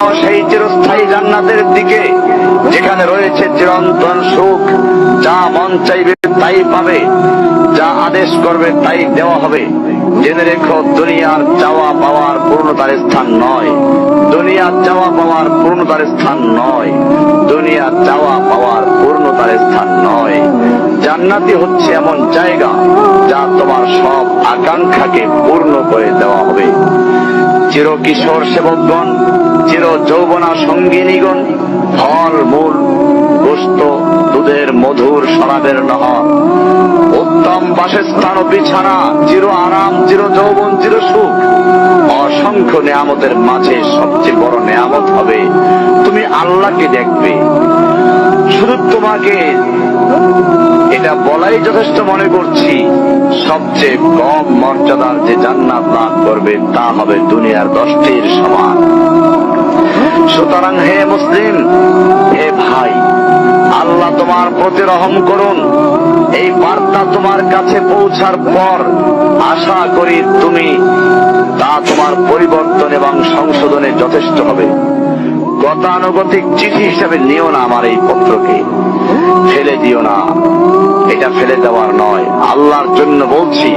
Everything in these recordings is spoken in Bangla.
সেই চিরস্থায়ী জান্নাতের দিকে, যেখানে রয়েছে চিরন্তন সুখ, যা মন চাইবে তাই পাবে, যা আদেশ করবে তাই দেওয়া হবে। জেনে রেখো, দুনিয়ার চাওয়া পাওয়ার পূর্ণতার স্থান নয়। দুনিয়ার চাওয়া পাওয়ার পূর্ণতার স্থান নয়। দুনিয়ার চাওয়া পাওয়ার পূর্ণতার স্থান নয়। জান্নাতি হচ্ছে এমন জায়গা, যা তোমার সব আকাঙ্ক্ষাকে পূর্ণ করে দেওয়া হবে। চির কিশোর সেবকগণ চির যৌবনা সঙ্গিনীগণ, ফল, মূল, গোস্ত, দুধের মধুর শরাবের নহর উত্তম বাসস্থান ও বিছানা, চির আরাম, চির যৌবন, চির সুখ। অসংখ্য নেয়ামতের মাঝে সবচেয়ে বড় নেয়ামত হবে। তুমি আল্লাহকে দেখবে। শুধু তোমাকে এটা বলাই যথেষ্ট মনে করছি। সবচেয়ে কম মর্যাদার যে জান্নাত লাভ করবে, তা হবে দুনিয়ার দশটির সমান। সুতরাং হে মুসলিম, হে ভাই, আল্লাহ তোমার প্রতি রহম করুন। এই বার্তা তোমার কাছে পৌঁছার পর আশা করি তুমি তা তোমার পরিবর্তন এবং সংশোধনে যথেষ্ট হবে। গতানুগতিক চিঠি হিসেবে নিও না আমার এই পত্রকে। ফেলে দিও না। এটা ফেলে দেওয়ার নয়। আল্লাহর জন্য বলছি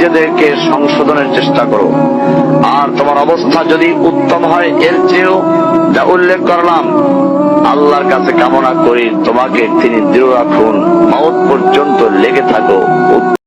নিজেদেরকে সংশোধনের চেষ্টা করো। আর তোমার অবস্থা যদি উত্তম হয়, এর চেয়েও যা উল্লেখ করলাম, আল্লাহর কাছে কামনা করি, তোমাকে তিনি দৃঢ় রাখুন মত পর্যন্ত লেগে থাকো।